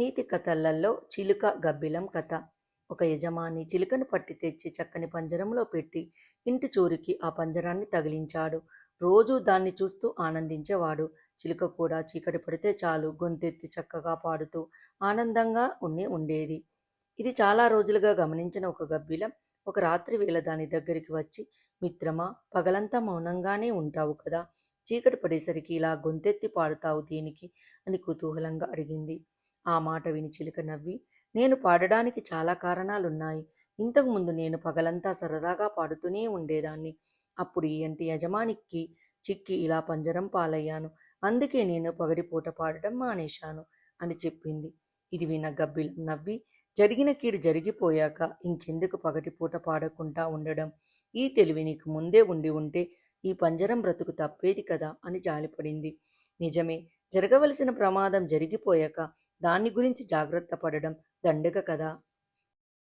నీతి కథలలో చిలుక గబ్బిలం కథ. ఒక యజమాని చిలుకను పట్టి తెచ్చి చక్కని పంజరంలో పెట్టి ఇంటి చూరికి ఆ పంజరాన్ని తగిలించాడు. రోజూ దాన్ని చూస్తూ ఆనందించేవాడు. చిలుక కూడా చీకటి పడితే చాలు గొంతెత్తి చక్కగా పాడుతూ ఆనందంగా ఉండి ఉండేది. ఇది చాలా రోజులుగా గమనించిన ఒక గబ్బిలం ఒక రాత్రి వేళ దాని దగ్గరికి వచ్చి మిత్రమా పగలంతా మౌనంగానే ఉంటావు కదా? చీకటి పడేసరికి ఇలా గొంతెత్తి పాడుతావు దీనికి? అని కుతూహలంగా అడిగింది. ఆ మాట విని చిలుక నవ్వి నేను పాడడానికి చాలా కారణాలున్నాయి. ఇంతకుముందు నేను పగలంతా సరదాగా పాడుతూనే ఉండేదాన్ని. అప్పుడు ఈ ఇంటి యజమానికి చిక్కి ఇలా పంజరం పాలయ్యాను. అందుకే నేను పగడిపూట పాడటం మానేశాను అని చెప్పింది. ఇది విన్న గబ్బిలం నవ్వి జరిగిన కీడు జరిగిపోయాక ఇంకెందుకు పగటిపూట పాడకుండా ఉండడం? ఈ తెలివి నీకు ముందే ఉండి ఉంటే ఈ పంజరం బ్రతుకు తప్పేది కదా అని జాలిపడింది. నిజమే జరగవలసిన ప్రమాదం జరిగిపోయాక దాని గురించి జాగ్రత్త పడడం దండగ కదా?